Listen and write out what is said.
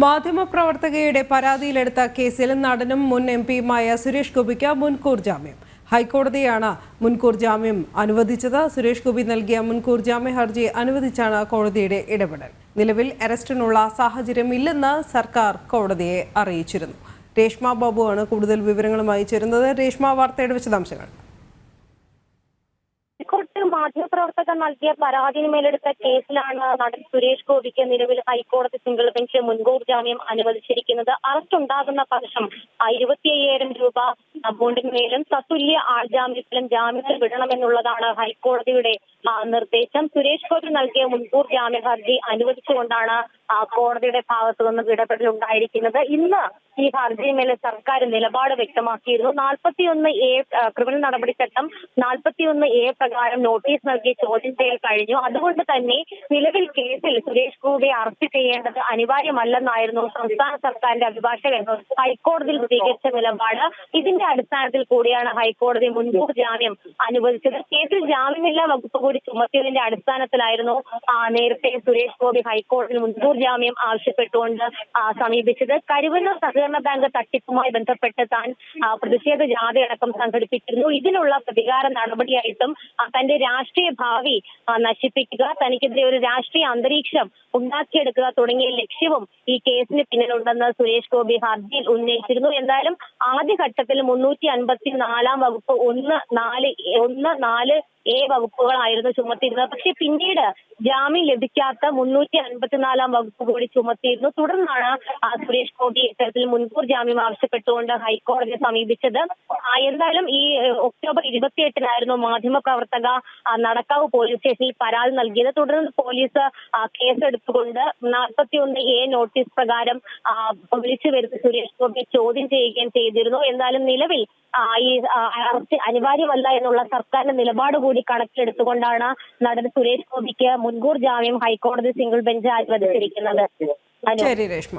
മാധ്യമപ്രവർത്തകയുടെ പരാതിയിലെടുത്ത കേസിൽ നടനും മുൻ എം പിയുമായ സുരേഷ് ഗോപിക്ക് മുൻകൂർ ജാമ്യം. ഹൈക്കോടതിയാണ് മുൻകൂർ ജാമ്യം അനുവദിച്ചത്. സുരേഷ് ഗോപി നൽകിയ മുൻകൂർ ജാമ്യ ഹർജി അനുവദിച്ചാണ് കോടതിയുടെ ഇടപെടൽ. നിലവിൽ അറസ്റ്റിനുള്ള സാഹചര്യം ഇല്ലെന്ന് സർക്കാർ കോടതിയെ അറിയിച്ചിരുന്നു. രേഷ്മ ബാബുവാണ് കൂടുതൽ വിവരങ്ങളുമായി ചേരുന്നത്. രേഷ്മ വാർത്തയുടെ വിശദാംശങ്ങൾ. മാധ്യമപ്രവർത്തകർ നൽകിയ പരാതിന് മേലെടുത്ത കേസിലാണ് നടൻ സുരേഷ് ഗോപിക്ക് നിലവിൽ ഹൈക്കോടതി സിംഗിൾ ബെഞ്ച് മുൻകൂർ ജാമ്യം അനുവദിച്ചിരിക്കുന്നത്. അറസ്റ്റ് ഉണ്ടാകുന്ന പക്ഷം ഇരുപത്തി അയ്യായിരം രൂപ ബോണ്ടിന് മേലും തത്തുല്യ ആൾജാമ്യത്തിലും ജാമ്യത്തിൽ വിടണമെന്നുള്ളതാണ് ഹൈക്കോടതിയുടെ നിർദ്ദേശം. സുരേഷ് ഗോപി നൽകിയ മുൻകൂർ ജാമ്യ ഹർജി അനുവദിച്ചുകൊണ്ടാണ് കോടതിയുടെ ഭാഗത്തു നിന്നും ഇടപെടൽ ഉണ്ടായിരിക്കുന്നത്. ഇന്ന് ഈ ഹർജിമേലെ സർക്കാർ നിലപാട് വ്യക്തമാക്കിയിരുന്നു. നാൽപ്പത്തിയൊന്ന് എ ക്രിമിനൽ നടപടി ചട്ടം നാൽപ്പത്തിയൊന്ന് എ പ്രകാരം നോട്ടീസ് നൽകി ചോദ്യം ചെയ്യൽ കഴിഞ്ഞു. അതുകൊണ്ട് തന്നെ നിലവിൽ കേസിൽ സുരേഷ് ഗോപിയെ അറസ്റ്റ് ചെയ്യേണ്ടത് അനിവാര്യമല്ലെന്നായിരുന്നു സംസ്ഥാന സർക്കാരിന്റെ അഭിഭാഷകൻ. ഹൈക്കോടതിയിൽ സ്വീകരിച്ച നിലപാട്. ഇതിന്റെ അടിസ്ഥാനത്തിൽ കൂടിയാണ് ഹൈക്കോടതി മുൻകൂർ ജാമ്യം അനുവദിച്ചത്. കേസിൽ ജാമ്യമില്ലാ വകുപ്പ് കൂടി ചുമത്തിയതിന്റെ അടിസ്ഥാനത്തിലായിരുന്നു നേരത്തെ സുരേഷ് ഗോപി ഹൈക്കോടതിയിൽ മുൻകൂർ ജാമ്യം ആവശ്യപ്പെട്ടുകൊണ്ട് സമീപിച്ചത്. കരുവന്നൂർ സഹകരണ ബാങ്ക് തട്ടിപ്പുമായി ബന്ധപ്പെട്ട് താൻ പ്രതിഷേധ ജാഥയടക്കം സംഘടിപ്പിച്ചിരുന്നു. ഇതിനുള്ള പ്രതികാര നടപടിയായിട്ടും തന്റെ രാഷ്ട്രീയ ഭാവി നശിപ്പിക്കുക തനിക്കെതിരെ ഒരു രാഷ്ട്രീയ അന്തരീക്ഷം ഉണ്ടാക്കിയെടുക്കുക തുടങ്ങിയ ലക്ഷ്യവും ഈ കേസിന് പിന്നിലുണ്ടെന്ന് സുരേഷ് ഗോപി ഹർജിയിൽ ഉന്നയിച്ചിരുന്നു. എന്തായാലും ആദ്യഘട്ടത്തിൽ മുന്നൂറ്റി അൻപത്തി നാലാം വകുപ്പ് ഒന്ന് നാല് ഒന്ന് നാല് എ വകുപ്പുകളായിരുന്നു ചുമത്തിയിരുന്നത്. പക്ഷെ പിന്നീട് ജാമ്യം ലഭിക്കാത്ത മുന്നൂറ്റി അൻപത്തിനാലാം വകുപ്പ് കൂടി ചുമത്തിയിരുന്നു. തുടർന്നാണ് സുരേഷ് ഗോപി ഇത്തരത്തിൽ മുൻകൂർ ജാമ്യം ആവശ്യപ്പെട്ടുകൊണ്ട് ഹൈക്കോടതിയെ സമീപിച്ചത്. എന്തായാലും ഈ ഒക്ടോബർ ഇരുപത്തിയെട്ടിനായിരുന്നു മാധ്യമ പ്രവർത്തക നടക്കാവ് പോലീസ് സ്റ്റേഷനിൽ പരാതി നൽകിയത്. തുടർന്ന് പോലീസ് കേസെടുത്തുകൊണ്ട് നാൽപ്പത്തിയൊന്ന് എ നോട്ടീസ് പ്രകാരം വിളിച്ചു വരുന്ന സുരേഷ് ഗോപിയെ ചോദ്യം ചെയ്യുകയും ചെയ്തിരുന്നു. എന്നാലും നിലവിൽ ഈ അറസ്റ്റ് അനിവാര്യമല്ല എന്നുള്ള സർക്കാരിന്റെ നിലപാട് കൂടി കണക്കിലെടുത്തുകൊണ്ടാണ് നടൻ സുരേഷ് ഗോപിക്ക് മുൻകൂർ ജാമ്യം ഹൈക്കോടതി സിംഗിൾ ബെഞ്ച് അനുവദിച്ചിരിക്കുന്നത്. അനു ശരി രേഷ്മ.